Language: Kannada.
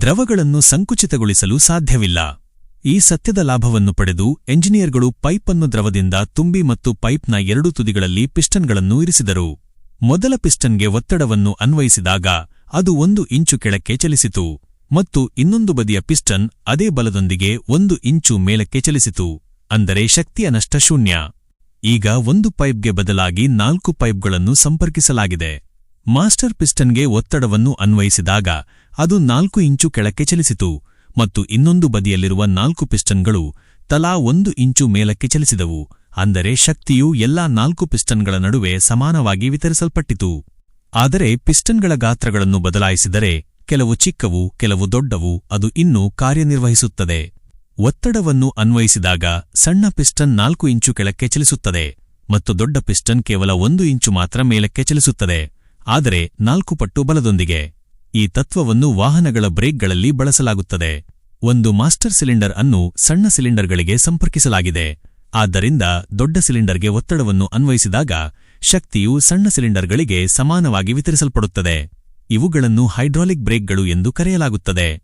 ದ್ರವಗಳನ್ನು ಸಂಕುಚಿತಗೊಳಿಸಲು ಸಾಧ್ಯವಿಲ್ಲ. ಈ ಸತ್ಯದ ಲಾಭವನ್ನು ಪಡೆದು ಎಂಜಿನಿಯರ್ಗಳು ಪೈಪನ್ನು ದ್ರವದಿಂದ ತುಂಬಿ ಮತ್ತು ಪೈಪ್ನ ಎರಡೂ ತುದಿಗಳಲ್ಲಿ ಪಿಸ್ಟನ್ಗಳನ್ನು ಇರಿಸಿದರು. ಮೊದಲ ಪಿಸ್ಟನ್ಗೆ ಒತ್ತಡವನ್ನು ಅನ್ವಯಿಸಿದಾಗ ಅದು ಒಂದು ಇಂಚು ಕೆಳಕ್ಕೆ ಚಲಿಸಿತು ಮತ್ತು ಇನ್ನೊಂದು ಬದಿಯ ಪಿಸ್ಟನ್ ಅದೇ ಬಲದೊಂದಿಗೆ ಒಂದು ಇಂಚು ಮೇಲಕ್ಕೆ ಚಲಿಸಿತು, ಅಂದರೆ ಶಕ್ತಿಯ ನಷ್ಟ ಶೂನ್ಯ. ಈಗ ಒಂದು ಪೈಪ್ಗೆ ಬದಲಾಗಿ ನಾಲ್ಕು ಪೈಪ್ಗಳನ್ನು ಸಂಪರ್ಕಿಸಲಾಗಿದೆ. ಮಾಸ್ಟರ್ ಪಿಸ್ಟನ್ಗೆ ಒತ್ತಡವನ್ನು ಅನ್ವಯಿಸಿದಾಗ ಅದು ನಾಲ್ಕು ಇಂಚು ಕೆಳಕ್ಕೆ ಚಲಿಸಿತು ಮತ್ತು ಇನ್ನೊಂದು ಬದಿಯಲ್ಲಿರುವ ನಾಲ್ಕು ಪಿಸ್ಟನ್ಗಳು ತಲಾ ಒಂದು ಇಂಚು ಮೇಲಕ್ಕೆ ಚಲಿಸಿದವು, ಅಂದರೆ ಶಕ್ತಿಯು ಎಲ್ಲಾ ನಾಲ್ಕು ಪಿಸ್ಟನ್ಗಳ ನಡುವೆ ಸಮಾನವಾಗಿ ವಿತರಿಸಲ್ಪಟ್ಟಿತು. ಆದರೆ ಪಿಸ್ಟನ್ಗಳ ಗಾತ್ರಗಳನ್ನು ಬದಲಾಯಿಸಿದರೆ ಕೆಲವು ಚಿಕ್ಕವು, ಕೆಲವು ದೊಡ್ಡವು ಅದು ಇನ್ನೂ ಕಾರ್ಯನಿರ್ವಹಿಸುತ್ತದೆ. ಒತ್ತಡವನ್ನು ಅನ್ವಯಿಸಿದಾಗ ಸಣ್ಣ ಪಿಸ್ಟನ್ ನಾಲ್ಕು ಇಂಚು ಕೆಳಕ್ಕೆ ಚಲಿಸುತ್ತದೆ ಮತ್ತು ದೊಡ್ಡ ಪಿಸ್ಟನ್ ಕೇವಲ ಒಂದು ಇಂಚು ಮಾತ್ರ ಮೇಲಕ್ಕೆ ಚಲಿಸುತ್ತದೆ. ಆದರೆ ನಾಲ್ಕು ಪಟ್ಟು ಬಲದೊಂದಿಗೆ. ಈ ತತ್ವವನ್ನು ವಾಹನಗಳ ಬ್ರೇಕ್ಗಳಲ್ಲಿ ಬಳಸಲಾಗುತ್ತದೆ. ಒಂದು ಮಾಸ್ಟರ್ ಸಿಲಿಂಡರ್ ಅನ್ನು ಸಣ್ಣ ಸಿಲಿಂಡರ್ಗಳಿಗೆ ಸಂಪರ್ಕಿಸಲಾಗಿದೆ. ಆದ್ದರಿಂದ ದೊಡ್ಡ ಸಿಲಿಂಡರ್ಗೆ ಒತ್ತಡವನ್ನು ಅನ್ವಯಿಸಿದಾಗ ಶಕ್ತಿಯು ಸಣ್ಣ ಸಿಲಿಂಡರ್ಗಳಿಗೆ ಸಮಾನವಾಗಿ ವಿತರಿಸಲ್ಪಡುತ್ತದೆ. ಇವುಗಳನ್ನು ಹೈಡ್ರಾಲಿಕ್ ಬ್ರೇಕ್ಗಳು ಎಂದು ಕರೆಯಲಾಗುತ್ತದೆ.